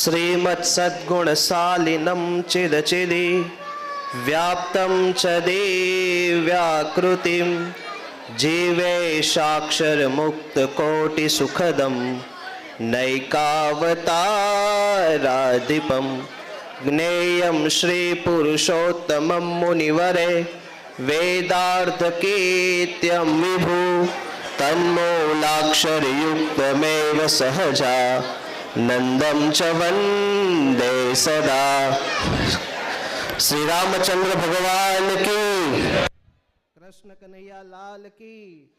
श्रीमत्सद्गुणशालिनं चिदचिदि व्याप्तं च देव्याकृतिं जीवेशाक्षरमुक्तकोटिसुखदं नैकावताराधिपं ज्ञेयं श्रीपुरुषोत्तमं मुनिवरे वेदार्थकीत्यं विभु तन्मूलाक्षरयुक्तमेव सहजा નંદમ ચ વંદે સદા શ્રી રામચંદ્ર ભગવાન કી કૃષ્ણ કનૈયા લાલ કી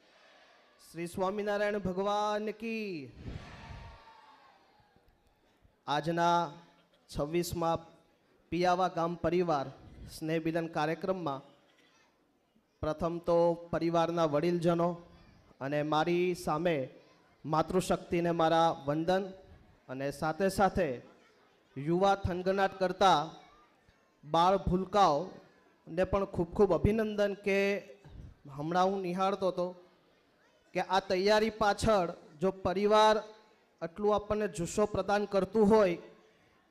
શ્રી સ્વામિનારાયણ ભગવાન કી આજના છવ્વીસમાં પિયાવા ગામ પરિવાર સ્નેહ કાર્યક્રમમાં પ્રથમ તો પરિવારના વડીલજનો અને મારી સામે માતૃશક્તિને મારા વંદન અને સાથે સાથે યુવા થનગનાટ કરતા બાળ ભૂલકાઓને પણ ખૂબ ખૂબ અભિનંદન કે હમણાં હું નિહાળતો હતો કે આ તૈયારી પાછળ જો પરિવાર આટલું આપણને જુસ્સો પ્રદાન કરતું હોય,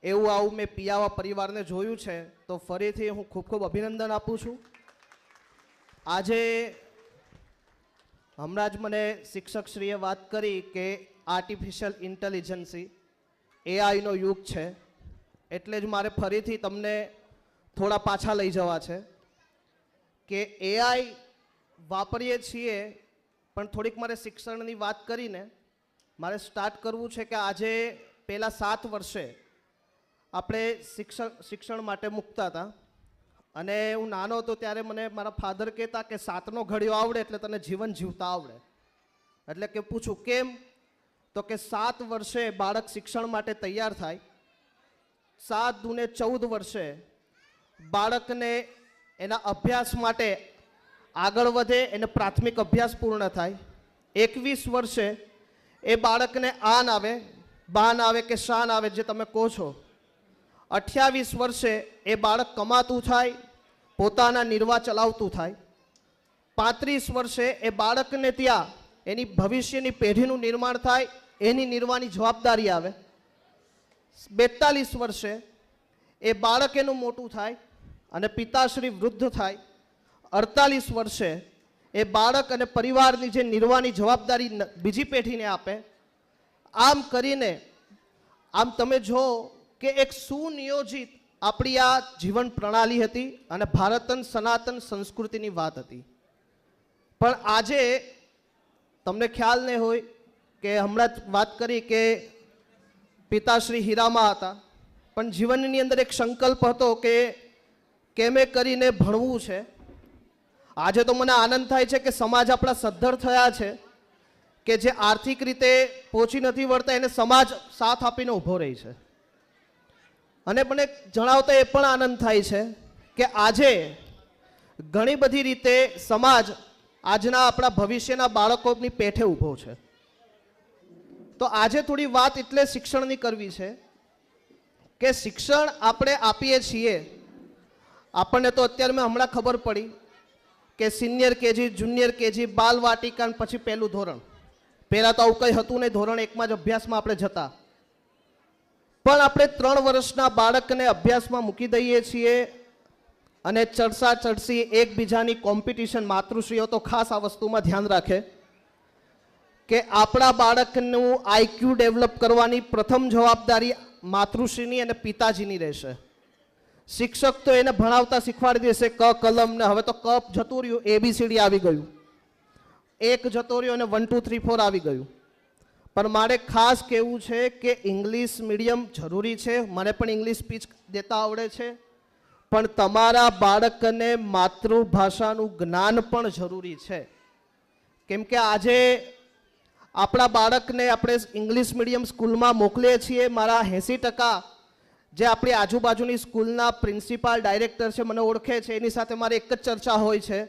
એવું આવું મેં પિયાવા પરિવારને જોયું છે, તો ફરીથી હું ખૂબ ખૂબ અભિનંદન આપું છું. આજે હમણાં જ મને શિક્ષકશ્રીએ વાત કરી કે આર્ટિફિશિયલ ઇન્ટેલિજન્સી એઆઈનો યુગ છે. એટલે જ મારે ફરીથી તમને થોડા પાછા લઈ જવા છે કે એઆઈ વાપરીએ છીએ, પણ થોડીક મારે શિક્ષણની વાત કરીને મારે સ્ટાર્ટ કરવું છે કે આજે પહેલાં સાત વર્ષે આપણે શિક્ષણ શિક્ષણ માટે મૂકતા હતા. અને હું નાનો હતો ત્યારે મને મારા ફાધર કહેતા કે સાતનો ઘડિયો આવડે એટલે તને જીવન જીવતા આવડે. એટલે કે પૂછું, કેમ તો કે સાત વર્ષે બાળક શિક્ષણ માટે તૈયાર થાય. સાત દુને ચૌદ વર્ષે બાળકને એના અભ્યાસ માટે આગળ વધે, એને પ્રાથમિક અભ્યાસ પૂર્ણ થાય. એકવીસ વર્ષે એ બાળકને આન આવે, બાન આવે કે શાન આવે જે તમે કહો છો. અઠ્યાવીસ વર્ષે એ બાળક કમાતું થાય, પોતાના નિર્વાહ ચલાવતું થાય. પાંત્રીસ વર્ષે એ બાળકને ત્યાં એની ભવિષ્યની પેઢીનું નિર્માણ થાય એની નિર્વાહની જવાબદારી આવે. બેતાલીસ વર્ષે એ બાળક એનું મોટું થાય અને પિતાશ્રી વૃદ્ધ થાય. અડતાલીસ વર્ષે એ બાળક અને પરિવારની જે નિર્વાહની જવાબદારી બીજી પેઢીને આપે. આમ કરીને, આમ તમે જો કે એક સુનિયોજિત આપણી આ જીવન પ્રણાલી હતી અને ભારતન સનાતન સંસ્કૃતિની વાત હતી. પણ આજે તમને ખ્યાલ નહીં હોય કે હમણાં જ વાત કરી કે પિતાશ્રી હીરામાં હતા. પણ જીવનની અંદર એક સંકલ્પ હતો કે કેમે કરીને ભણવું છે. આજે તો મને આનંદ થાય છે કે સમાજ આપણા સદ્ધર થયા છે કે જે આર્થિક રીતે પહોંચી નથી વળતા એને સમાજ સાથ આપીને ઊભો રહી છે. અને મને જણાવતા એ પણ આનંદ થાય છે કે આજે ઘણી બધી રીતે સમાજ આજના આપણા ભવિષ્યના બાળકોની પેઠે ઊભો છે. તો આજે થોડી વાત એટલે શિક્ષણની કરવી છે કે શિક્ષણ આપણે આપીએ છીએ. આપણને તો અત્યારે મેં હમણાં ખબર પડી કે સિનિયર કેજી, જુનિયર કેજી, બાલ વાટિકા પછી પહેલું ધોરણ. પહેલાં તો આવું કંઈ હતું નહીં, ધોરણ એકમાં જ અભ્યાસમાં આપણે જતા. પણ આપણે ત્રણ વર્ષના બાળકને અભ્યાસમાં મૂકી દઈએ છીએ અને ચડસા ચડસી એકબીજાની કોમ્પિટિશન માતૃશ્રીઓ તો ખાસ આ વસ્તુમાં ધ્યાન રાખે. કે આપણા બાળકનું આઈક્યુ ડેવલપ કરવાની પ્રથમ જવાબદારી માતૃશ્રીની અને પિતાજીની રહેશે. શિક્ષક તો એને ભણાવતા શીખવાડી દેશે, ક, કલમ ને, હવે તો કપ જતું રહ્યું એબીસીડી આવી ગયું. એક જતો રહ્યો અને વન ટુ થ્રી ફોર આવી ગયું. પણ મારે ખાસ કહેવું છે કે ઇંગ્લિશ મીડિયમ જરૂરી છે, મને પણ ઇંગ્લિશ સ્પીચ દેતા આવડે છે. પણ તમારા બાળકને માતૃભાષાનું જ્ઞાન પણ જરૂરી છે. કેમ કે આજે આપણા બાળકને આપણે ઇંગ્લિશ મીડિયમ સ્કૂલમાં મોકલીએ છીએ. મારા એંસી ટકા જે આપણી આજુબાજુની સ્કૂલના પ્રિન્સિપાલ, ડાયરેક્ટર છે, મને ઓળખે છે. એની સાથે મારી એક જ ચર્ચા હોય છે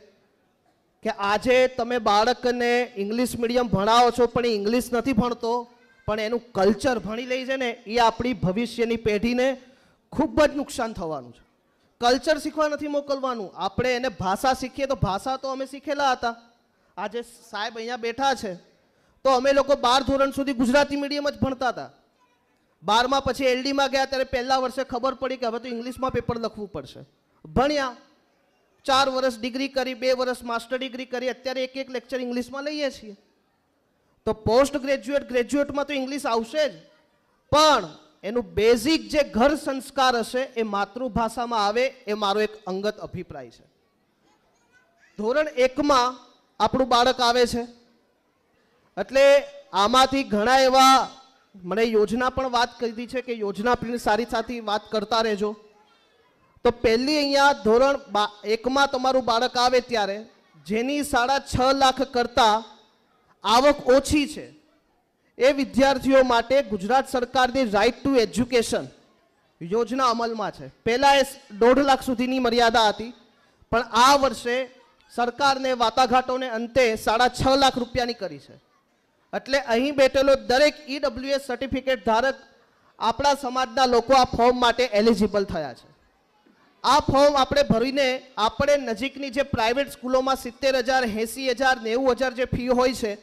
કે આજે તમે બાળકને ઇંગ્લિશ મીડિયમ ભણાવો છો, પણ એ ઇંગ્લિશ નથી ભણતો, પણ એનું કલ્ચર ભણી લે છે ને, એ આપણી ભવિષ્યની પેઢીને ખૂબ જ નુકસાન થવાનું છે. કલ્ચર શીખવા નથી મોકલવાનું. આપણે એને ભાષા શીખીએ તો ભાષા તો અમે શીખેલા હતા. આજે સાહેબ અહીંયા બેઠા છે. તો અમે લોકો બાર ધોરણ સુધી ગુજરાતી મીડિયમ જ ભણતા હતા. બારમાં પછી એલડીમાં ગયા ત્યારે પહેલા વર્ષે ખબર પડી કે હવે તો ઇંગ્લિશમાં પેપર લખવું પડશે. ભણ્યા. ચાર વર્ષ ડિગ્રી કરી, બે વર્ષ માસ્ટર ડિગ્રી કરી, અત્યારે એક એક લેક્ચર ઇંગ્લિશમાં લઈએ છીએ. તો પોસ્ટ ગ્રેજ્યુએટ ગ્રેજ્યુએટમાં તો ઇંગ્લિશ આવશે જ. પણ એનું બેઝિક જે ઘર સંસ્કાર હશે એ માતૃભાષામાં આવે એ મારો એક અંગત અભિપ્રાય છે. ધોરણ એકમાં આપણું બાળક આવે છે. એટલે આમાંથી ઘણા એવા, મને યોજના પણ વાત કરી છે કે યોજના પણ સારી સાથી વાત કરતા રહેજો. તો પહેલી અહીંયા ધોરણ એકમાં તમારું બાળક આવે ત્યારે જેની સાડા છ લાખ કરતાં આવક ઓછી છે. એ વિદ્યાર્થીઓ માટે ગુજરાત સરકારની રાઇટ ટુ એજ્યુકેશન યોજના અમલમાં છે. પહેલાં એ દોઢ લાખ સુધીની મર્યાદા હતી, પણ આ વર્ષે સરકારને વાટાઘાટોને અંતે સાડા છ લાખ રૂપિયાની કરી છે. એટલે અહીં બેઠેલો દરેક ઈડબ્લ્યુએસ સર્ટિફિકેટ ધારક આપણા સમાજના લોકો આ ફોર્મ માટે એલિજિબલ થયા છે. આ ફોર્મ આપણે ભરીને આપણે નજીકની જે પ્રાઇવેટ સ્કૂલોમાં સિત્તેર હજાર, એંસી હજાર, નેવું હજાર જે ફી હોય છે,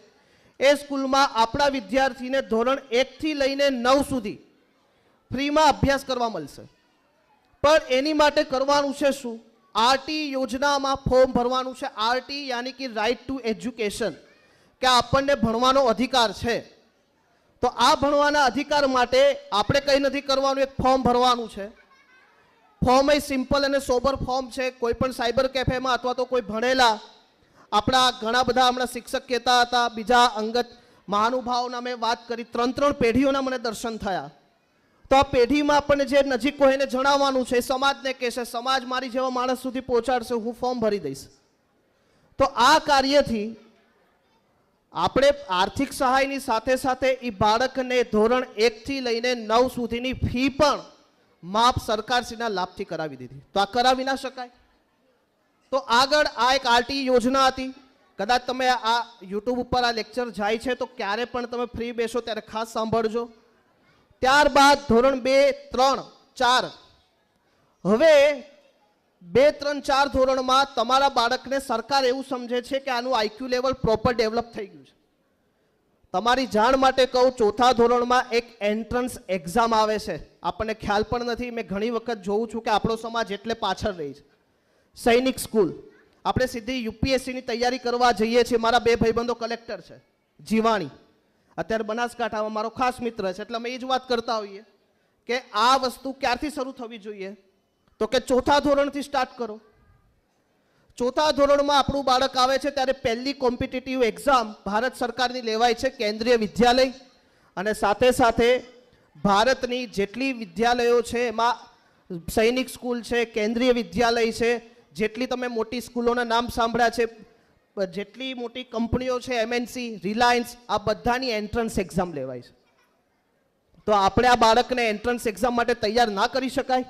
એ સ્કૂલમાં આપણા વિદ્યાર્થીને ધોરણ એકથી લઈને નવ સુધી ફ્રીમાં અભ્યાસ કરવા મળશે. પણ એની માટે કરવાનું છે શું? આરટી યોજનામાં ફોર્મ ભરવાનું છે. આરટી યાની કે રાઇટ ટુ એજ્યુકેશન કે આપણને ભણવાનો અધિકાર છે. તો આ ભણવાના અધિકાર માટે આપણે કંઈ નથી કરવાનું, એક ફોર્મ ભરવાનું છે. ફોર્મ એ સિમ્પલ અને સોબર ફોર્મ છે. કોઈ પણ સાયબર કેફેમાં અથવા તો કોઈ ભણેલા, આપણા ઘણા બધા હમણાં શિક્ષક કહેતા હતા, બીજા અંગત મહાનુભાવોના મેં વાત કરી, ત્રણ ત્રણ પેઢીઓના મને દર્શન થયા. તો આ પેઢીમાં આપણને જે નજીક હોય એને જણાવવાનું છે, સમાજને કહેશે, સમાજ મારી જેવા માણસ સુધી પહોંચાડશે, હું ફોર્મ ભરી દઈશ. તો આ કાર્યથી આપણે આર્થિક સહાયની સાથે સાથે એ બાળકને ધોરણ એકથી લઈને નવ સુધીની ફી પણ માફ સરકારશ્રીના લાભથી કરાવી દીધી. તો આ કરાવી ના શકાય. તો આગળ આ એક આરટી યોજના હતી. કદાચ તમે આ યુટ્યુબ ઉપર આ લેક્ચર જાય છે તો ક્યારે પણ તમે ફ્રી બેસો ત્યારે ખાસ સાંભળજો. ત્યારબાદ ધોરણ બે, ત્રણ, ચાર. હવે બે, ત્રણ, ચાર ધોરણમાં તમારા બાળકને સરકાર એવું સમજે છે કે આનું આઈક્યુ લેવલ પ્રોપર ડેવલપ થઈ ગયું છે. તમારી જાણ માટે કહું, ચોથા ધોરણમાં એક એન્ટ્રન્સ એક્ઝામ આવે છે. આપણને ખ્યાલ પણ નથી. મેં ઘણી વખત જોઉં છું કે આપણો સમાજ એટલે પાછળ રહી છે. સૈનિક સ્કૂલ. આપણે સીધી યુપીએસસીની તૈયારી કરવા જઈએ છીએ. મારા બે ભાઈબંધો કલેક્ટર છે. જીવાણી. અત્યારે બનાસકાંઠામાં મારો ખાસ મિત્ર છે. એટલે અમે એ જ વાત કરતા હોઈએ કે આ વસ્તુ ક્યારથી શરૂ થવી જોઈએ? તો કે ચોથા ધોરણથી સ્ટાર્ટ કરો. ચોથા ધોરણમાં આપણું બાળક આવે છે ત્યારે પહેલી કોમ્પિટિટિવ એક્ઝામ ભારત સરકારની લેવાય છે કેન્દ્રીય વિદ્યાલય. અને સાથે સાથે ભારતની જેટલી વિદ્યાલયો છે, એમાં સૈનિક સ્કૂલ છે, કેન્દ્રીય વિદ્યાલય છે, જેટલી તમે મોટી સ્કૂલોના નામ સાંભળ્યા છે, જેટલી મોટી કંપનીઓ છે એમએનસી રિલાયન્સ આ બધાની એન્ટ્રન્સ એક્ઝામ લેવાય છે. તો આપણે આ બાળકને એન્ટ્રન્સ એક્ઝામ માટે તૈયાર ના કરી શકાય?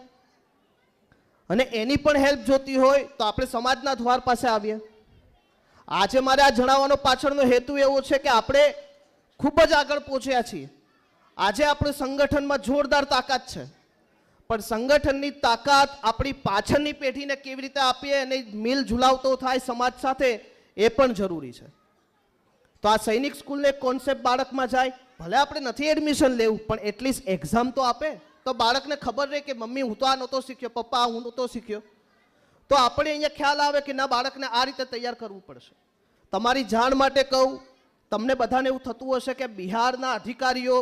અને એની પણ હેલ્પ જોતી હોય તો આપણે સમાજના દ્વાર પાસે આવીએ. આજે મારે આ જણાવવાનો પાછળનો હેતુ એવો છે કે આપણે ખૂબ જ આગળ પહોંચ્યા છીએ. આજે આપણે સંગઠનમાં જોરદાર તાકાત છે. પણ સંગઠનની તાકાત આપણી પાછળની પેઢીને કેવી રીતે આપીએ અને મિલ ઝુલાવતો થાય સમાજ સાથે એ પણ જરૂરી છે. તો આ સૈનિક સ્કૂલને કોન્સેપ્ટ બાળકમાં જાય. ભલે આપણે નથી એડમિશન લેવું, પણ એટલીસ્ટ એક્ઝામ તો આપે. તો બાળકને ખબર રહે કે મમ્મી, હું તો આ નહોતો શીખ્યો, પપ્પા હું નહોતો શીખ્યો. તો આપણે અહીંયા ખ્યાલ આવે કે ના, બાળકને આ રીતે તૈયાર કરવું પડશે. તમારી જાણ માટે કહું, તમને બધાને એવું થતું હશે કે બિહારના અધિકારીઓ,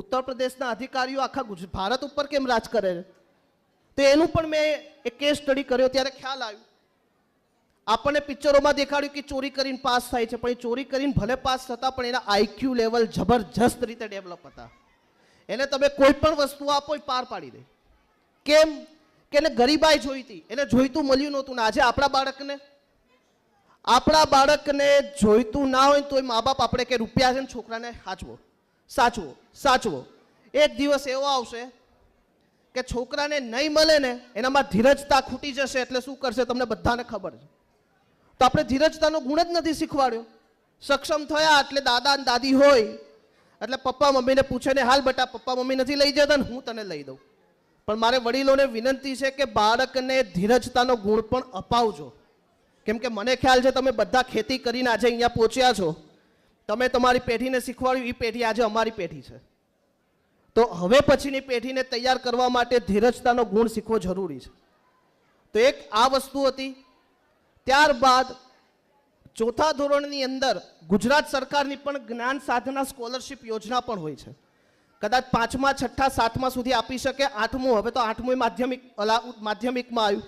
ઉત્તર પ્રદેશના અધિકારીઓ આખા ભારત ઉપર કેમ રાજ કરે તો એનું પણ મેં એક કેસ સ્ટડી કર્યો, ત્યારે ખ્યાલ આવ્યું. આપણને પિક્ચરોમાં દેખાડ્યું કે ચોરી કરીને પાસ થાય છે, પણ એ ચોરી કરીને ભલે પાસ થતા, પણ એના આઈક્યુ લેવલ જબરજસ્ત રીતે ડેવલપ હતા. એને તમે કોઈ પણ વસ્તુ આપો એ પાર પાડી દે. કેમ? કે એને ગરીબાઈ જોઈતી. એને જોઈતું મળ્યું નહોતું ને આજે આપણા બાળકને. આપણા બાળકને જોઈતું ના હોય તો એ મા બાપ આપણે કે રૂપિયા છે ને છોકરાને સાચવો. સાચવો. સાચવો. એક દિવસ એવો આવશે કે છોકરાને નહીં મળે ને એનામાં ધીરજતા ખૂટી જશે એટલે શું કરશે તમને બધાને ખબર છે. તો આપણે ધીરજતાનો ગુણ જ નથી શીખવાડ્યો. સક્ષમ થયા એટલે દાદા અને દાદી હોય એટલે પપ્પા મમ્મીને પૂછે ને, હાલ બેટા, પપ્પા મમ્મી નથી લઈ જતા ને હું તને લઈ દઉં. પણ મારે વડીલોને વિનંતી છે કે બાળકને ધીરજતાનો ગુણ પણ અપાવજો. કેમ કે મને ખ્યાલ છે તમે બધા ખેતી કરીને આજે અહીંયા પહોંચ્યા છો. તમે તમારી પેઢીને શીખવાડ્યું એ પેઢી આજે અમારી પેઢી છે. તો હવે પછીની પેઢીને તૈયાર કરવા માટે ધીરજતાનો ગુણ શીખવો જરૂરી છે. તો એક આ વસ્તુ હતી. ત્યારબાદ ચોથા ધોરણની અંદર ગુજરાત સરકારની પણ જ્ઞાન સાધના સ્કોલરશિપ યોજના પણ હોય છે. કદાચ પાંચમા, છઠ્ઠા, સાતમા સુધી આપી શકે, આઠમું, હવે તો આઠમું માધ્યમિક માધ્યમિકમાં આવ્યું.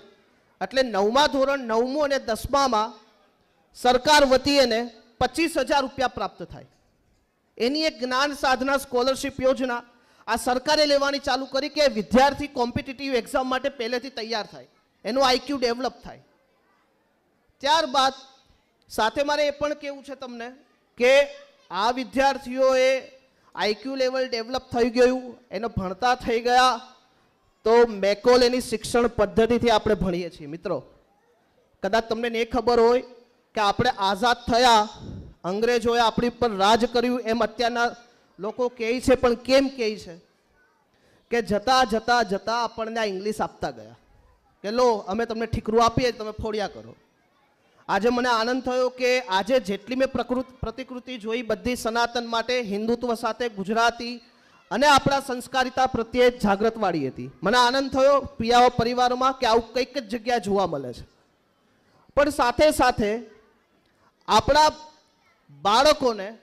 એટલે નવમા ધોરણ, નવમું અને દસમામાં સરકાર વતી એને પચીસ હજાર રૂપિયા પ્રાપ્ત થાય. એની એક જ્ઞાન સાધના સ્કોલરશિપ યોજના આ સરકારે લેવાની ચાલુ કરી કે વિદ્યાર્થી કોમ્પિટિટિવ એક્ઝામ માટે પહેલેથી તૈયાર થાય. એનું આઈક્યુ ડેવલપ થાય. ત્યારબાદ સાથે મારે એ પણ કેવું છે તમને કે આ વિદ્યાર્થીઓએ આઈક્યુ લેવલ ડેવલપ થઈ ગયું, એનો ભણતા થઈ ગયા, તો મેકોલ એની શિક્ષણ પદ્ધતિથી આપણે ભણીએ છીએ. મિત્રો, કદાચ તમને નહીં ખબર હોય કે આપણે આઝાદ થયા, અંગ્રેજોએ આપણી પર રાજ કર્યું, એમ અત્યારના લોકો કહે છે, પણ કેમ કહે છે? કે જતા જતા જતા આપણને આ ઇંગ્લિશ આપતા ગયા. કે લો, અમે તમને ઠીકરું આપીએ, તમે ફોડ્યા કરો. આજે મને આનંદ થયો કે આજે જેટલી મેં પ્રકૃત, પ્રતિકૃતિ જોઈ બધી સનાતન માટે હિન્દુત્વ સાથે ગુજરાતી અને આપણા સંસ્કારિતા પ્રત્યે જાગૃતવાળી હતી. મને આનંદ થયો પિયાઓ પરિવારોમાં કે આવું કંઈક જ જગ્યાએ જોવા મળે છે. પણ સાથે સાથે આપણા બાળકોને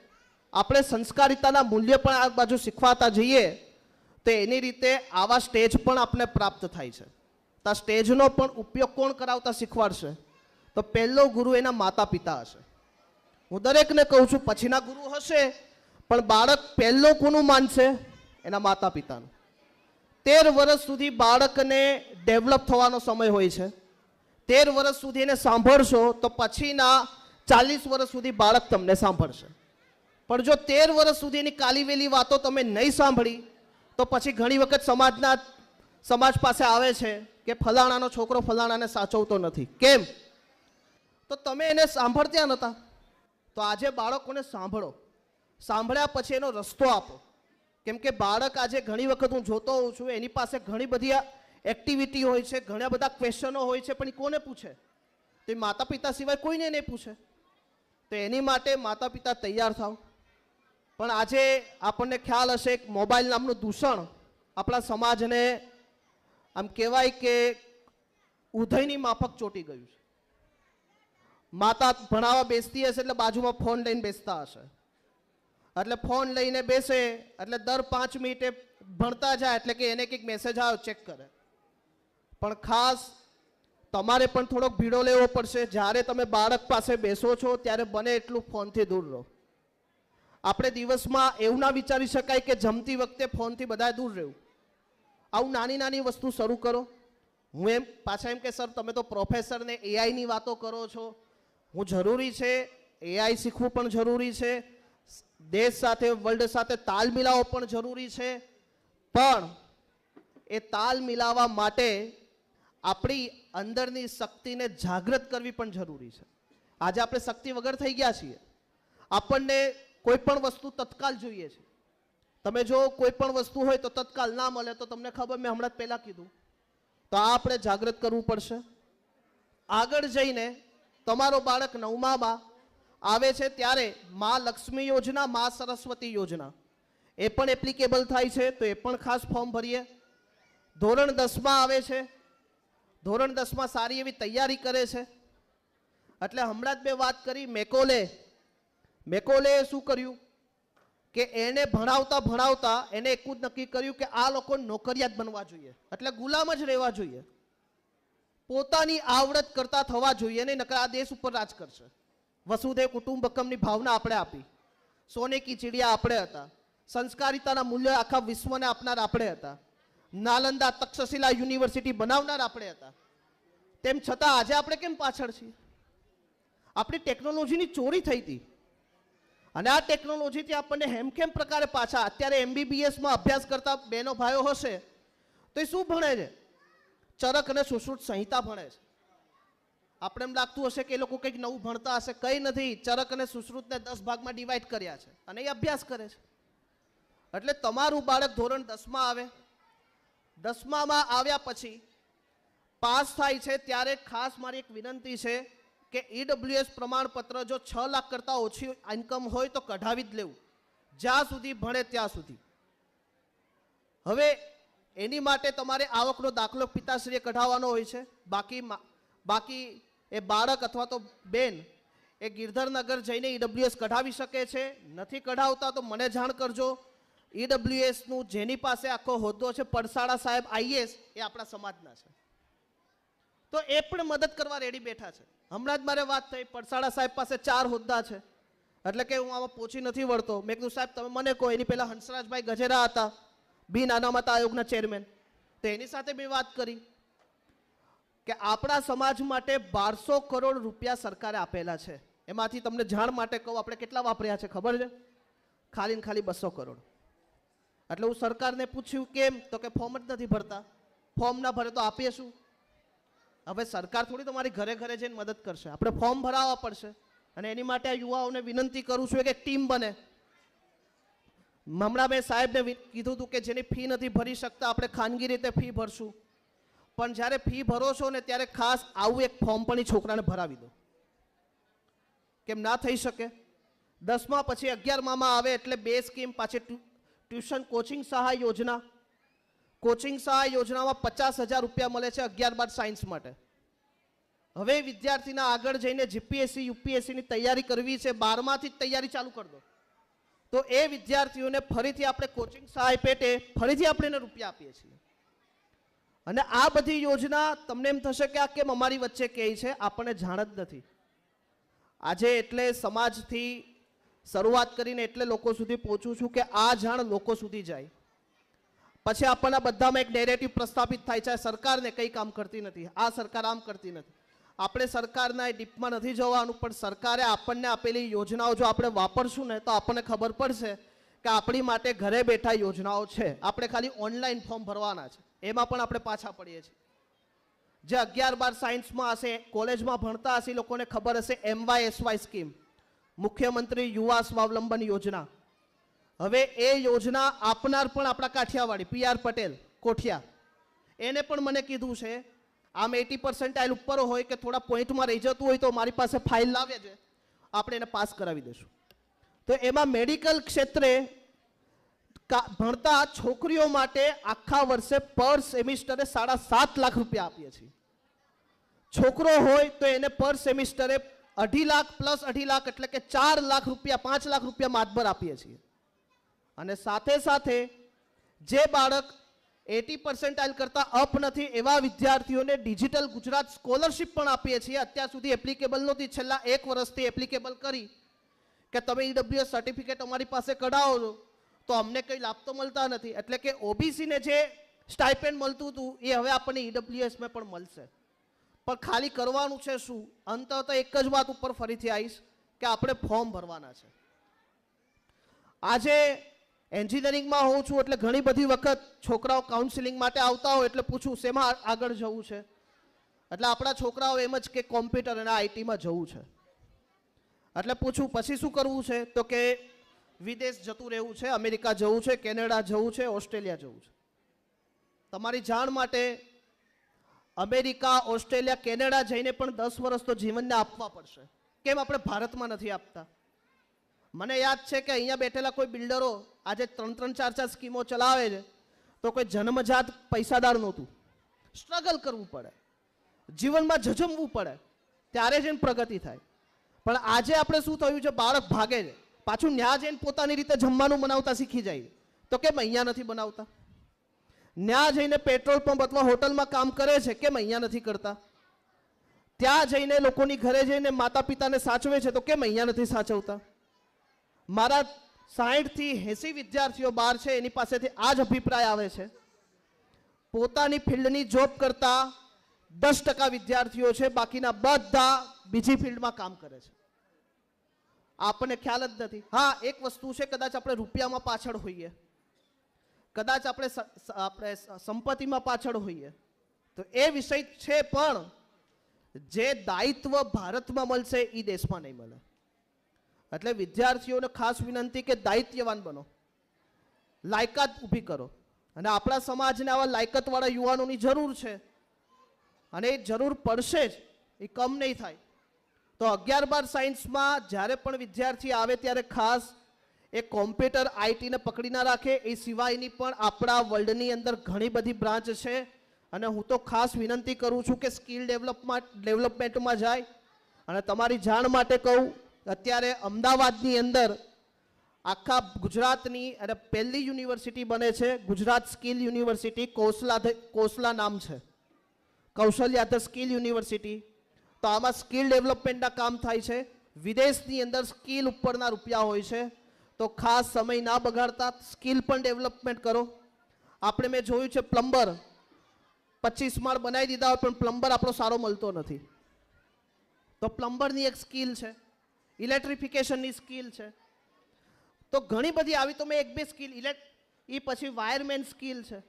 આપણે સંસ્કારિતાના મૂલ્ય પણ આ બાજુ શીખવાતા જઈએ તો એની રીતે આવા સ્ટેજ પણ આપણે પ્રાપ્ત થાય છે. તો સ્ટેજનો પણ ઉપયોગ કોણ કરાવતા શીખવાડશે? તો પહેલો ગુરુ એના માતા પિતા હશે. હું દરેકને કહું છું, પછીના ગુરુ હશે, પણ બાળક પહેલો કોનું માનશે? એના માતા પિતાનું તેર વર્ષ સુધી બાળકને ડેવલપ થવાનો સમય હોય છે. તેર વર્ષ સુધી એને સાંભળશો, તો પછીના ચાલીસ વર્ષ સુધી બાળક તમને સાંભળશે. પણ જો તેર વર્ષ સુધીની કાલીવેલી વાતો તમે નહીં સાંભળી, તો પછી ઘણી વખત સમાજના, સમાજ પાસે આવે છે કે ફલાણાનો છોકરો ફલાણાને સાચવતો નથી. કેમ? તો તમે એને સાંભળતા નહોતા. તો આજે બાળકોને સાંભળો. સાંભળ્યા પછી એનો રસ્તો આપો. કેમ કે બાળક આજે ઘણી વખત હું જોતો હોઉં છું, એની પાસે ઘણી બધી એક્ટિવિટી હોય છે, ઘણા બધા ક્વેશ્ચનો હોય છે, પણ કોને પૂછે? તો માતા પિતા સિવાય કોઈને નહીં પૂછે. તો એની માટે માતા પિતા તૈયાર થાવ પણ આજે આપણને ખ્યાલ હશે એક મોબાઈલ નામનું દૂષણ આપણા સમાજને આમ કહેવાય કે ઉધયની માફક ચોંટી ગયું છે. માતા ભણાવવા બેસતી હશે એટલે બાજુમાં ફોન લઈને બેસતા હશે. એટલે ફોન લઈને બેસે, એટલે દર પાંચ મિનિટે ભણતા જાય એટલે કે એને કંઈક મેસેજ આવ્યો ચેક કરે. પણ ખાસ તમારે પણ થોડોક ભીડો લેવો પડશે. જ્યારે તમે બાળક પાસે બેસો છો, ત્યારે બને એટલું ફોનથી દૂર રહો. આપણે દિવસમાં એવું ના વિચારી શકાય કે જમતી વખતે ફોનથી બધા દૂર રહેવું. આવું નાની નાની વસ્તુ શરૂ કરો. હું એમ પાછા એમ કે, સર, તમે તો પ્રોફેસરને એઆઈની વાતો કરો છો. હું જરૂરી છે એઆઈ શીખવું પણ જરૂરી છે, દેશ સાથે વર્લ્ડ સાથે તાલ મિલાવવો પણ જરૂરી છે. પણ એ તાલ મિલાવવા માટે આપણી અંદરની શક્તિને જાગૃત કરવી પણ જરૂરી છે. આજે આપણે શક્તિ વગર થઈ ગયા છીએ. આપણને કોઈ પણ વસ્તુ તત્કાલ જોઈએ છે. તમે જો કોઈ પણ વસ્તુ હોય તો તત્કાલ ના મળે તો તમને ખબર, મેં હમણાં જ પહેલાં કીધું. તો આ આપણે જાગૃત કરવું પડશે. આગળ જઈને તમારો બાળક નવમામાં આવે છે ત્યારે મા લક્ષ્મી યોજના, મા સરસ્વતી યોજના. એ પણ એપ્લિકેબલ થાય છે, તો એ પણ ખાસ ફોર્મ ભરીએ. ધોરણ દસમાં આવે છે. ધોરણ દસમાં સારી એવી તૈયારી કરે છે. એટલે હમણાં જ મેં વાત કરી મેકોલે. મેકોલે શું કર્યું? કે એને ભણાવતા ભણાવતા એને એકું જ નક્કી કર્યું કે આ લોકો નોકરિયાત બનવા જોઈએ. એટલે ગુલામ જ રહેવા જોઈએ. પોતાની આવડત કરતા થવા જોઈએ ને નકર આ દેશ ઉપર રાજ કરશે. વસુદેવ કુટુંબકમની ભાવના આપણે આપી. સોને કી ચીડિયા આપણે હતા. સંસ્કારિતાના મૂલ્ય આખા વિશ્વને આપનાર આપણે હતા. નાલંદા તક્ષશિલા યુનિવર્સિટી બનાવનાર આપણે હતા. તેમ છતાં આજે આપણે કેમ પાછળ છીએ? આપણી ટેકનોલોજીની ચોરી થઈ હતી. અને આ ટેકનોલોજીથી આપણને હેમખેમ પ્રકારે પાછા? અત્યારે એમબીબીએસમાં અભ્યાસ કરતા બહેનો ભાઈઓ હશે તો એ શું ભણે છે? ચરક અને સુશ્રુત સંહિતા ભણે છે. આપણે એમ લાગતું હશે કે એ લોકો કંઈક નવું ભણતા હશે, કંઈ નથી. ચરક અને સુશ્રુતને દસ ભાગમાં ડિવાઈડ કર્યા છે અને એ અભ્યાસ કરે છે. એટલે તમારું બાળક ધોરણ દસમાં આવે. દસમામાં આવ્યા પછી પાસ થાય છે ત્યારે ખાસ મારી એક વિનંતી છે કે ઈડબ્લ્યુએસ પ્રમાણપત્ર જો છ લાખ કરતાં ઓછી ઇન્કમ હોય તો કઢાવી જ લેવું. જ્યાં સુધી ભણે ત્યાં સુધી. હવે એની માટે તમારે આવકનો દાખલો પિતાશ્રીએ કઢાવવાનો હોય છે. બાકી બાકી એ બાળક અથવા તો બેન એ ગિરધરનગર જઈને ઈડબ્લ્યુએસ કઢાવી શકે છે. નથી કઢાવતા તો મને જાણ કરજો. ઈડબ્લ્યુએસનું જેની પાસે આખો હોદ્દો છે પડસાડા સાહેબ આઈએસ એ આપણા સમાજના છે. તો એ પણ મદદ કરવા રેડી બેઠા છે. હમણાં જ મારે વાત થઈ, પડસાળા સાહેબ પાસે ચાર હોદ્દા છે. એટલે કે હું આમાં પહોંચી નથી વળતો. મેં કીધું, સાહેબ, તમે મને કહો. એની પહેલાં હંસરાજભાઈ ગજેરા હતા. બિન અનામત આયોગના ચેરમેન. તો એની સાથે મેં વાત કરી કે આપણા સમાજ માટે બારસો કરોડ રૂપિયા સરકારે આપેલા છે. એમાંથી તમને જાણ માટે કહું, આપણે કેટલા વાપર્યા છે ખબર છે? ખાલી ને ખાલી બસો કરોડ. એટલે હું સરકારને પૂછ્યું કેમ? તો કે ફોર્મ જ નથી ભરતા. ફોર્મ ના ભરે તો આપીએ શું? હવે સરકાર થોડી તમારી ઘરે ઘરે જઈને મદદ કરશે. આપણે ફોર્મ ભરાવવા પડશે. અને એની માટે આ યુવાઓને વિનંતી કરું છું કે ટીમ બને. હમણાં મેં સાહેબને કીધું હતું કે જેની ફી નથી ભરી શકતા, આપણે ખાનગી રીતે ફી ભરશું. પણ જ્યારે ફી ભરો છો ને ત્યારે ખાસ આવું એક ફોર્મ પણ એ છોકરાને ભરાવી દો. કેમ ના થઈ શકે? દસમા પછી અગિયારમામાં આવે એટલે બે સ્કીમ પાછી ટ્યુશન કોચિંગ સહાય યોજના. કોચિંગ સહાય યોજનામાં પચાસ હજાર રૂપિયા મળે છે અગિયાર બાર સાયન્સ માટે. હવે વિદ્યાર્થીના આગળ જઈને જીપીએસસી યુપીએસસીની તૈયારી કરવી છે. બારમાંથી જ તૈયારી ચાલુ કરી દો. તો એ વિદ્યાર્થીઓને ફરીથી આપણે કોચિંગ સહાય પેટે ફરીથી આપણે એને રૂપિયા આપીએ છીએ. અને આ બધી યોજના તમને એમ થશે કે આ કેમ અમારી વચ્ચે કહે છે, આપણને જાણ જ નથી. આજે એટલે સમાજથી શરૂઆત કરીને એટલે લોકો સુધી પહોંચું છું કે આ જાણ લોકો સુધી જાય. પછી આપણા બધામાં એક નેરેટિવ પ્રસ્થાપિત થાય છે સરકારને કંઈ કામ કરતી નથી, આ સરકાર આમ કરતી નથી. આપણે સરકારના એ ડીપમાં નથી જવાનું, પણ સરકારે આપણને આપેલી યોજનાઓ જો આપણે વાપરશું ને તો આપણને ખબર પડશે કે આપણી માટે ઘરે બેઠા યોજનાઓ છે. આપણે ખાલી ઓનલાઈન ફોર્મ ભરવાના છે. એમાં પણ આપણે પાછા પડીએ છીએ. જે અગિયાર બાર સાયન્સમાં હશે, કોલેજમાં ભણતા હશે લોકોને ખબર હશે એમવાય એસવાય સ્કીમ. મુખ્યમંત્રી યુવા સ્વાવલંબન યોજના. હવે એ યોજના આપનાર પણ આપણા કાઠિયાવાડી, પી આર પટેલ, કોઠિયા. એને પણ મને કીધું છે આમ એટી પર્સન્ટાઇલ ઉપર હોય કે થોડા પોઈન્ટમાં રહી જતું હોય તો મારી પાસે ફાઇલ લાવે છે. આપણે એને પાસ કરાવી દઈશું. તો એમાં મેડિકલ ક્ષેત્રે ભણતા છોકરીઓ માટે આખા વર્ષે પર સેમિસ્ટરે સાડા સાત લાખ રૂપિયા આપીએ છીએ. છોકરો હોય તો એને પર સેમિસ્ટરે અઢી લાખ પ્લસ અઢી લાખ એટલે કે ચાર લાખ રૂપિયા, પાંચ લાખ રૂપિયા માતબર આપીએ છીએ. અને સાથે સાથે જે બાળક એટી પર્સન્ટાઇલ કરતાં અપ નથી એવા વિદ્યાર્થીઓને ડિજિટલ ગુજરાત સ્કોલરશિપ પણ આપીએ છીએ. અત્યાર સુધી એપ્લિકેબલ નહોતી. છેલ્લા એક વર્ષથી એપ્લિકેબલ કરી કે તમે ઈડબ્લ્યુએસ સર્ટિફિકેટ અમારી પાસે કઢાવો છો, તો અમને કંઈ લાભ તો મળતા નથી. એટલે કે ઓબીસીને જે સ્ટાઇપેન્ડ મળતું હતું, એ હવે આપણને ઈડબ્લ્યુએસમાં પણ મળશે. પણ ખાલી કરવાનું છે શું? અંત એક જ વાત ઉપર ફરીથી આવીશ કે આપણે ફોર્મ ભરવાના છે. આજે એન્જિનિયરિંગમાં હોઉં છું એટલે ઘણી બધી વખત છોકરાઓ કાઉન્સિલિંગ માટે આવતા હોય એટલે પૂછું, શેમાં આગળ જવું છે? એટલે આપણા છોકરાઓ એમ જ કે કોમ્પ્યુટર અને આઈટીમાં જવું છે. એટલે પૂછું, પછી શું કરવું છે? તો કે, વિદેશ જતું રહેવું છે, અમેરિકા જવું છે, કેનેડા જવું છે, ઓસ્ટ્રેલિયા જવું છે. તમારી જાણ માટે અમેરિકા, ઓસ્ટ્રેલિયા, કેનેડા જઈને પણ દસ વર્ષ તો જીવનને આપવા પડશે. કેમ? આપણે ભારતમાં નથી આપતા. મને યાદ છે કે અહીંયા બેઠેલા કોઈ બિલ્ડરો આજે ત્રણ ત્રણ ચાર ચાર સ્કીમો ચલાવે છે, તો કોઈ જન્મજાત પૈસાદાર નહોતું. સ્ટ્રગલ કરવું પડે. જીવનમાં ઝઝમવું પડે. ત્યારે જ એને પ્રગતિ થાય. પણ આજે આપણે શું થયું છે, બાળક ભાગે છે. પાછું ન્યા જઈને પોતાની રીતે જમવાનું બનાવતા શીખી જાય તો કેમ અહીંયા નથી બનાવતા? ન્યા જઈને પેટ્રોલ પંપ અથવા હોટલમાં કામ કરે છે, કેમ અહીંયા નથી કરતા? ત્યાં જઈને લોકોની ઘરે જઈને માતા પિતાને સાચવે છે, તો કેમ અહીંયા નથી સાચવતા? મારા સાહીઠથી એંસી વિદ્યાર્થીઓ બહાર છે, એની પાસેથી આ જ અભિપ્રાય આવે છે. પોતાની ફિલ્ડની જોબ કરતા દસ ટકા વિદ્યાર્થીઓ છે, બાકીના બધા બીજી ફિલ્ડમાં કામ કરે છે. આપણને ખ્યાલ જ નથી. હા, એક વસ્તુ છે, કદાચ આપણે રૂપિયામાં પાછળ હોઈએ. કદાચ આપણે આપણે સંપત્તિમાં પાછળ હોઈએ. તો એ વિષય છે, પણ જે દાયિત્વ ભારતમાં મળશે એ દેશમાં નહીં મળે. એટલે વિદ્યાર્થીઓને ખાસ વિનંતી કે દાયિત્યવાન બનો. લાયકાત ઊભી કરો. અને આપણા સમાજને આવા લાયકાતવાળા યુવાનોની જરૂર છે. અને એ જરૂર પડશે જ. એ કમ નહીં થાય. તો અગિયાર બાર સાયન્સમાં જ્યારે પણ વિદ્યાર્થી આવે ત્યારે ખાસ એ કોમ્પ્યુટર આઈટીને પકડી ના રાખે. એ સિવાયની પણ આપણા વર્લ્ડની અંદર ઘણી બધી બ્રાન્ચ છે. અને હું તો ખાસ વિનંતી કરું છું કે સ્કિલ ડેવલપમાં, ડેવલપમેન્ટમાં જાય. અને તમારી જાણ માટે કહું અત્યારે અમદાવાદની અંદર આખા ગુજરાતની અને પહેલી યુનિવર્સિટી બને છે, ગુજરાત સ્કિલ યુનિવર્સિટી કોસલા કોસલા નામ છે. Kaushalya the skill university. તો આમાં સ્કિલ ડેવલપમેન્ટના કામ થાય છે. વિદેશની અંદર સ્કિલ ઉપરના રૂપિયા હોય છે. તો ખાસ સમય ના બગાડતા સ્કિલ પણ ડેવલપમેન્ટ કરો. આપણે મેં જોયું છે પ્લમ્બર. પચીસ માળ બનાવી દીધા હોય પણ પ્લમ્બર આપણો સારો મળતો નથી. તો પ્લમ્બરની એક સ્કિલ છે. ઇલેક્ટ્રિફિકેશનની સ્કિલ છે. તો ઘણી બધી આવી તો મેં એક બે સ્કિલ ઇલેક્ટ એ પછી વાયરમેન સ્કિલ છે.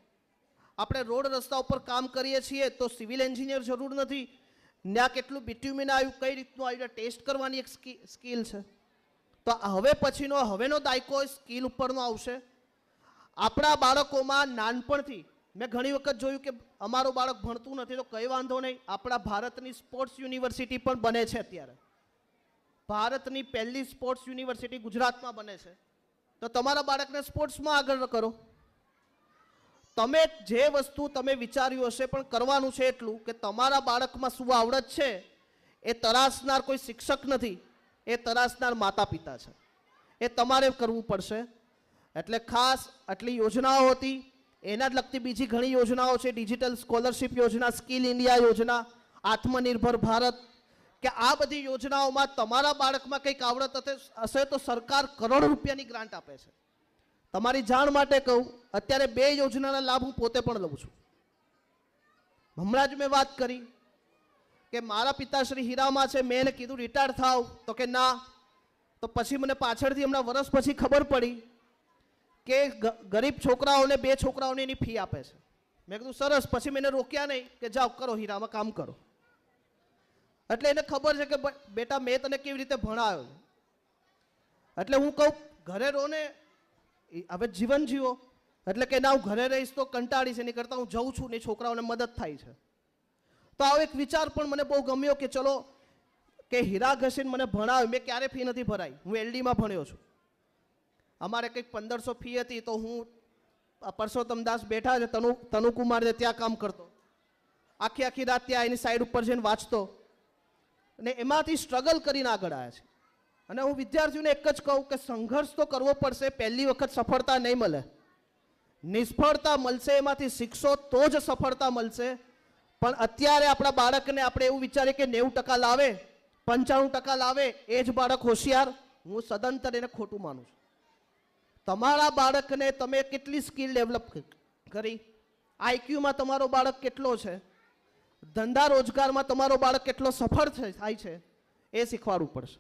આપણે રોડ રસ્તા ઉપર કામ કરીએ છીએ તો સિવિલ એન્જિનિયર જરૂર નથી. ત્યાં કેટલું બિટ્યુમિન આવ્યું, કઈ રીતનું આવ્યું ટેસ્ટ કરવાની એક સ્કિલ છે. તો હવે પછીનો, હવેનો દાયકો સ્કિલ ઉપરનો આવશે. આપણા બાળકોમાં નાનપણથી, મેં ઘણી વખત જોયું કે અમારું બાળક ભણતું નથી તો કંઈ વાંધો નહીં. આપણા ભારતની સ્પોર્ટ્સ યુનિવર્સિટી પણ બને છે અત્યારે. ભારતની પહેલી સ્પોર્ટ્સ યુનિવર્સિટી ગુજરાતમાં બને છે. તો તમારા બાળકને સ્પોર્ટ્સમાં આગળ કરો. તમે જે વસ્તુ તમે વિચાર્યું હશે પણ કરવાનું છે એટલું કે તમારા બાળકમાં શું આવડત છે, એ તરાસનાર કોઈ શિક્ષક નથી, એ તરાસનાર માતા પિતા છે. એ તમારે કરવું પડશે. એટલે ખાસ આટલી યોજનાઓ હતી, એના જ લગતી બીજી ઘણી યોજનાઓ છે ડિજિટલ સ્કોલરશિપ યોજના સ્કિલ ઇન્ડિયા યોજના, આત્મનિર્ભર ભારત કે આ બધી યોજનાઓમાં તમારા બાળકમાં કંઈક આવડત હશે- તો સરકાર કરોડ રૂપિયાની ગ્રાન્ટ આપે છે. તમારી જાણ માટે કહું, અત્યારે બે યોજનાના લાભ હું પોતે પણ લઉં છું. હમણાં જ મેં વાત કરી કે મારા પિતાશ્રી હીરામાં છે, મેં એને કીધું, રિટાયર થાવ. તો કે, ના. તો પછી મને પાછળથી હમણાં વર્ષ પછી ખબર પડી કે ગરીબ છોકરાઓને બે છોકરાઓને એની ફી આપે છે. મેં કીધું, સરસ. પછી મેં એને રોક્યા નહીં કે, જાઓ, કરો હીરામાં કામ કરો. એટલે એને ખબર છે કે બેટા, મેં તને કેવી રીતે ભણાવ્યો? એટલે હું કહું, ઘરે રહો ને હવે જીવન જીવો. એટલે કે ના, હું ઘરે રહીશ તો કંટાળીશ, એની કરતાં હું જઉં છું ને છોકરાઓને મદદ થાય છે. તો આવો એક વિચાર પણ મને બહુ ગમ્યો કે ચલો, કે હીરા ઘસીને મને ભણાવે. મેં ક્યારે ફી નથી ભરાઈ. હું એલડીમાં ભણ્યો છું. અમારે કંઈક પંદરસો ફી હતી તો હું પરસોત્તમ દાસ બેઠા છે, તનુ, તનુકુમાર ત્યાં કામ કરતો. આખી આખી રાત ત્યાં એની સાઈડ ઉપર જઈને વાંચતો. અને એમાંથી સ્ટ્રગલ કરીને આગળ આવ્યા છે. અને હું વિદ્યાર્થીઓને એક જ કહું કે સંઘર્ષ તો કરવો પડશે, પહેલી વખત સફળતા નહીં મળે. નિષ્ફળતા મળશે, એમાંથી શીખશો તો જ સફળતા મળશે. પણ અત્યારે આપણા બાળકને આપણે એવું વિચારીએ કે નેવું ટકા લાવે, પંચાણું ટકા લાવે, એ જ બાળક હોશિયાર, હું સદંતર એને ખોટું માનું છું. તમારા બાળકને તમે કેટલી સ્કિલ ડેવલપ કરી? આઈક્યુમાં તમારો બાળક કેટલો છે? ધંધા રોજગારમાં તમારો બાળક કેટલો સફળ થાય છે, એ શીખવાડવું પડશે.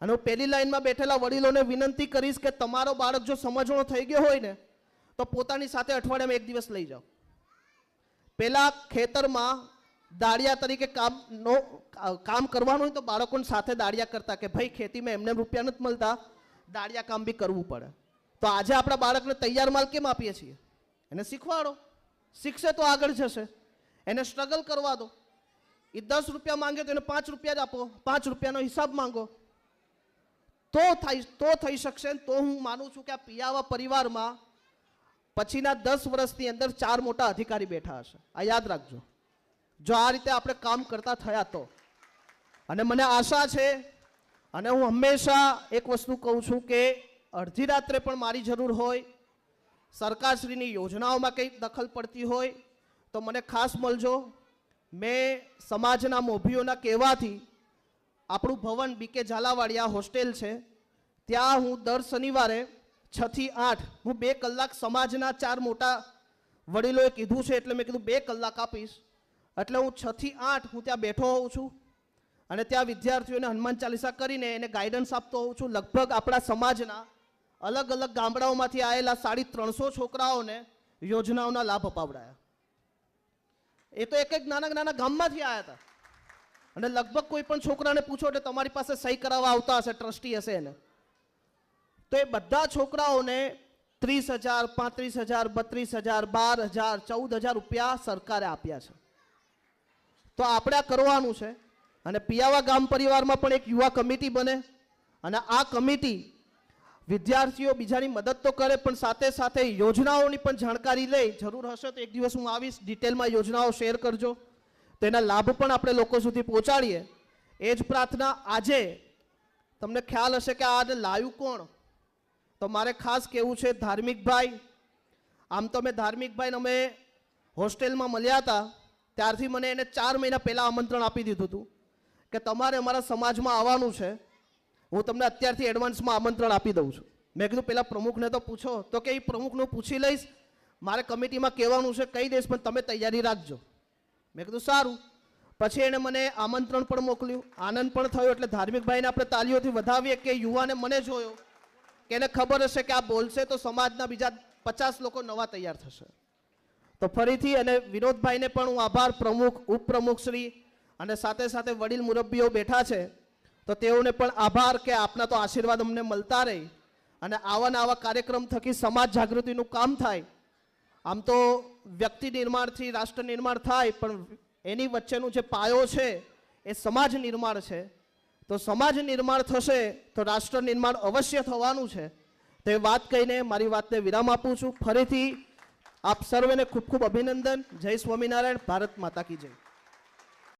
અને હું પહેલી લાઈનમાં બેઠેલા વડીલોને વિનંતી કરીશ કે તમારો બાળક જો સમજણો થઈ ગયો હોય ને, તો પોતાની સાથે અઠવાડિયામાં એક દિવસ લઈ જાઓ. પહેલાં ખેતરમાં દાળિયા તરીકે કામ નો, કામ કરવાનું હોય તો બાળકોને સાથે દાળિયા કરતા કે ભાઈ ખેતીમાં એમને રૂપિયા નથી મળતા, દાળિયા કામ બી કરવું પડે. તો આજે આપણા બાળકને તૈયાર માલ કેમ આપીએ છીએ? એને શીખવાડો. શીખશે તો આગળ જશે. એને સ્ટ્રગલ કરવા દો. એ દસ રૂપિયા માંગે તો એને પાંચ રૂપિયા જ આપો. પાંચ રૂપિયાનો હિસાબ માંગો. તો થઈ તો થઈ શકશે તો હું માનું છું કે આ પિયાવા પરિવારમાં પછીના દસ વર્ષની અંદર ચાર મોટા અધિકારી બેઠા હશે. આ યાદ રાખજો. જો આ રીતે આપણે કામ કરતા થયા તો. અને મને આશા છે, અને હું હંમેશા એક વસ્તુ કહું છું કે અડધી રાત્રે પણ મારી જરૂર હોય, સરકારશ્રીની યોજનાઓમાં કંઈક દખલ પડતી હોય તો મને ખાસ મળજો. મેં સમાજના મોભીઓના કહેવાથી આપણું ભવન બીકે ઝાલાવાડિયા હોસ્ટેલ છે. ત્યાં હું દર શનિવારે છથી આઠ હું બે કલાક સમાજના ચાર મોટા વડીલોએ કીધું છે એટલે મેં કીધું બે કલાક આપીશ. એટલે હું છથી આઠ હું ત્યાં બેઠો હોઉં છું અને ત્યાં વિદ્યાર્થીઓને હનુમાન ચાલીસા કરીને એને ગાઈડન્સ આપતો હોઉં છું. લગભગ આપણા સમાજના અલગ અલગ ગામડાઓમાંથી આવેલા સાડી ત્રણસો છોકરાઓને યોજનાઓના લાભ અપાવડાયા. એ તો એક એક નાના નાના ગામમાંથી આવ્યા હતા. અને લગભગ કોઈ પણ છોકરાને પૂછો એટલે તમારી પાસે સહી કરાવવા આવતા હશે, ટ્રસ્ટી હશે એને. તો એ બધા છોકરાઓને ત્રીસ હજાર, પાંત્રીસ હજાર, બત્રીસ હજાર, બાર હજાર, ચૌદ હજાર રૂપિયા સરકારે આપ્યા છે. તો આપણે આ કરવાનું છે. અને પિયાવા ગામ પરિવારમાં પણ એક યુવા કમિટી બને. અને આ કમિટી વિદ્યાર્થીઓ બીજાની મદદ તો કરે, પણ સાથે સાથે યોજનાઓની પણ જાણકારી લે. જરૂર હશે તો એક દિવસ હું આવીશ, ડિટેલમાં યોજનાઓ શેર કરજો. તો એના લાભ પણ આપણે લોકો સુધી પહોંચાડીએ. એ જ પ્રાર્થના આજે. તમને ખ્યાલ હશે કે આને લાવ્યું કોણ? તો મારે ખાસ કહેવું છે, ધાર્મિકભાઈ. આમ તો મેં ધાર્મિકભાઈને અમે હોસ્ટેલમાં મળ્યા હતા. ત્યારથી મને એને ચાર મહિના પહેલાં આમંત્રણ આપી દીધું હતું કે તમારે અમારા સમાજમાં આવવાનું છે. હું તમને અત્યારથી એડવાન્સમાં આમંત્રણ આપી દઉં છું. મેં કીધું, પેલા પ્રમુખને તો પૂછો. તો કે, એ પ્રમુખનું પૂછી લઈશ. મારે કમિટીમાં કહેવાનું છે, કહી દઈશ, પણ તમે તૈયારી રાખજો. મેં કીધું, સારું. પછી એણે મને આમંત્રણ પણ મોકલ્યું. આનંદ પણ થયો, એટલે ધાર્મિકભાઈને આપણે તાલીઓથી વધાવીએ કે યુવાને મને જોયો. કે એને ખબર હશે કે આ બોલશે તો સમાજના બીજા પચાસ લોકો નવા તૈયાર થશે. તો ફરીથી અને વિનોદભાઈને પણ હું આભાર, પ્રમુખ ઉપપ્રમુખ શ્રી અને સાથે સાથે વડીલ મુરબ્બીઓ બેઠા છે. તો તેઓને પણ આભાર કે આપના તો આશીર્વાદ અમને મળતા રહે અને આવા આવા કાર્યક્રમ થકી સમાજ જાગૃતિનું કામ થાય. આમ તો વ્યક્તિ નિર્માણથી રાષ્ટ્ર નિર્માણ થાય, પણ એની વચ્ચેનું જે પાયો છે, એ સમાજ નિર્માણ છે. તો સમાજ નિર્માણ થશે, તો રાષ્ટ્ર નિર્માણ અવશ્ય થવાનું છે. તે વાત કહીને મારી વાતને વિરામ આપું છું. ફરીથી આપ સર્વેને ખૂબ ખૂબ અભિનંદન. જય સ્વામિનારાયણ. ભારત માતા કી જય.